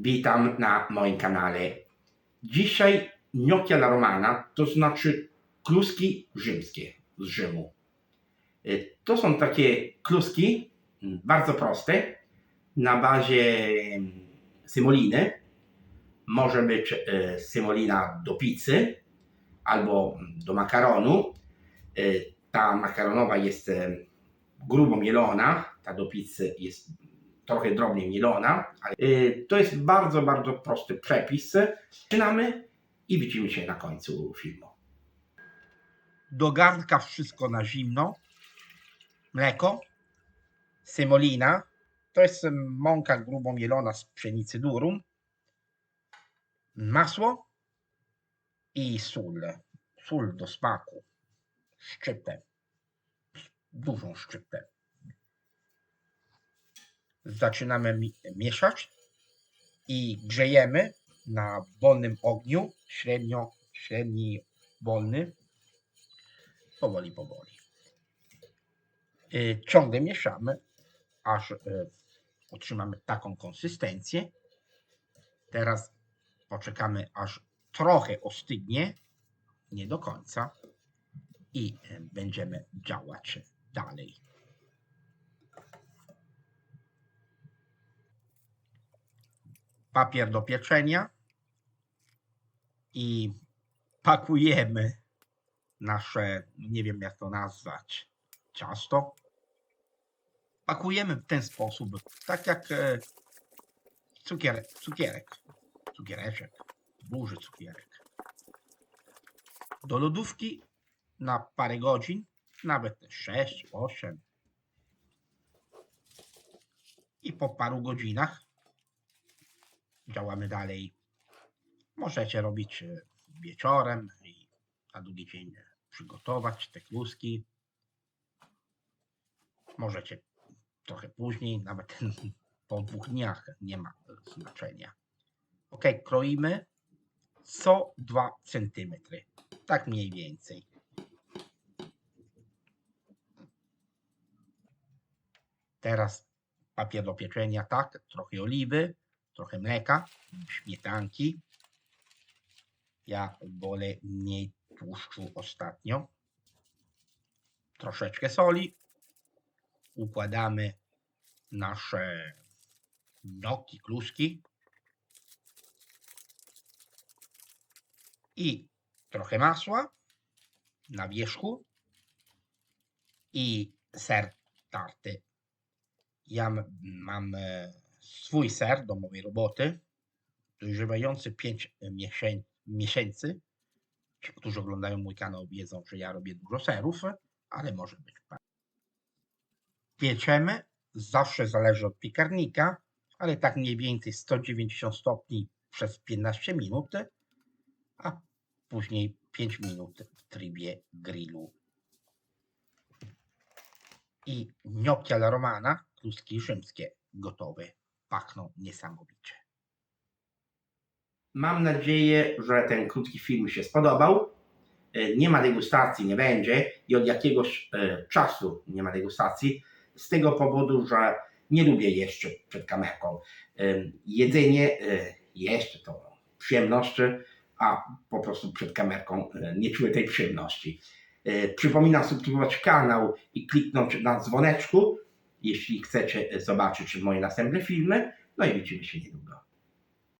Witam na moim kanale. Dzisiaj gnocchi alla romana, to znaczy kluski rzymskie z Rzymu. Y, To są takie kluski mm, bardzo proste, na bazie mm, semoliny. Może być e, semolina do pizzy albo mm, do makaronu. E, Ta makaronowa jest e, grubo mielona, ta do pizzy jest trochę drobnie mielona. ale, e, To jest bardzo, bardzo prosty przepis. Zaczynamy i widzimy się na końcu filmu. do garnka wszystko na zimno, mleko, semolina, to jest mąka grubo mielona z pszenicy durum, masło i sól. Sól do smaku, szczyptę, dużą szczyptę. Zaczynamy mi- mieszać i grzejemy na wolnym ogniu, średnio, średni wolny, powoli, powoli. Y, Ciągle mieszamy, aż y, otrzymamy taką konsystencję. Teraz poczekamy, aż trochę ostygnie, nie do końca, i y, będziemy działać dalej. Papier do pieczenia i pakujemy nasze, nie wiem jak to nazwać, ciasto. Pakujemy w ten sposób, tak jak e, cukierek, cukierek, cukiereczek, duży cukierek. Do lodówki na parę godzin, nawet 6, 8. I po paru godzinach działamy dalej. Możecie robić e, wieczorem i na drugi dzień przygotować te kluski. Możecie trochę później, nawet po dwóch dniach, nie ma znaczenia. Ok, kroimy co 2 cm. Tak mniej więcej. Teraz papier do pieczenia, tak, trochę oliwy, trochę mleka, śmietanki. Ja wolę mniej tłuszczu ostatnio. Troszeczkę soli. Układamy nasze gnocchi, kluski. I trochę masła na wierzchu. I ser tarty. Ja mam e, swój ser domowej roboty, dojrzewający 5 miesięcy. Ci, którzy oglądają mój kanał, wiedzą, że ja robię dużo serów, ale może być. Pieczemy, zawsze zależy od piekarnika, ale tak mniej więcej 190 stopni przez 15 minut, a później 5 minut w trybie grillu. I gnocchi alla romana, kluski rzymskie, gotowe. Pachną niesamowicie. Mam nadzieję, że ten krótki film się spodobał. E, Nie ma degustacji, nie będzie i od jakiegoś e, czasu nie ma degustacji. Z tego powodu, że nie lubię jeszcze przed kamerką. E, Jedzenie jeszcze to przyjemność, a po prostu przed kamerką nie czuję tej przyjemności. Przypominam subskrybować kanał i kliknąć na dzwoneczku, jeśli chcecie zobaczyć moje następne filmy. No i widzimy się niedługo.